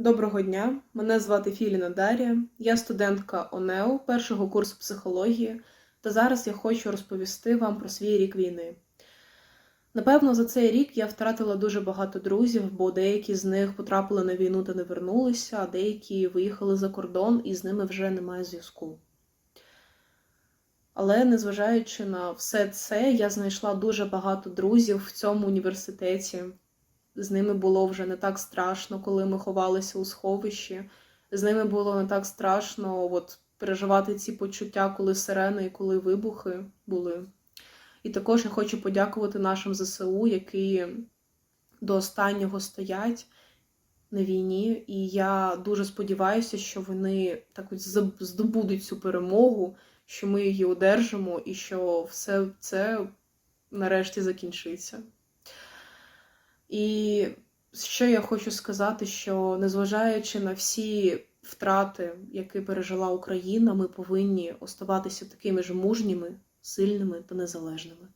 Доброго дня, мене звати Філіна Дарія, я студентка ОНЕО першого курсу психології, та зараз я хочу розповісти вам про свій рік війни. Напевно, за цей рік я втратила дуже багато друзів, бо деякі з них потрапили на війну та не вернулися, а деякі виїхали за кордон і з ними вже немає зв'язку. Але незважаючи на все це, я знайшла дуже багато друзів в цьому університеті. З ними було вже не так страшно, коли ми ховалися у сховищі. З ними було не так страшно от, переживати ці почуття, коли сирени і коли вибухи були. І також я хочу подякувати нашим ЗСУ, які до останнього стоять на війні. І я дуже сподіваюся, що вони так ось здобудуть цю перемогу, що ми її одержимо і що все це нарешті закінчиться. І що я хочу сказати, що незважаючи на всі втрати, які пережила Україна, ми повинні оставатися такими ж мужніми, сильними та незалежними.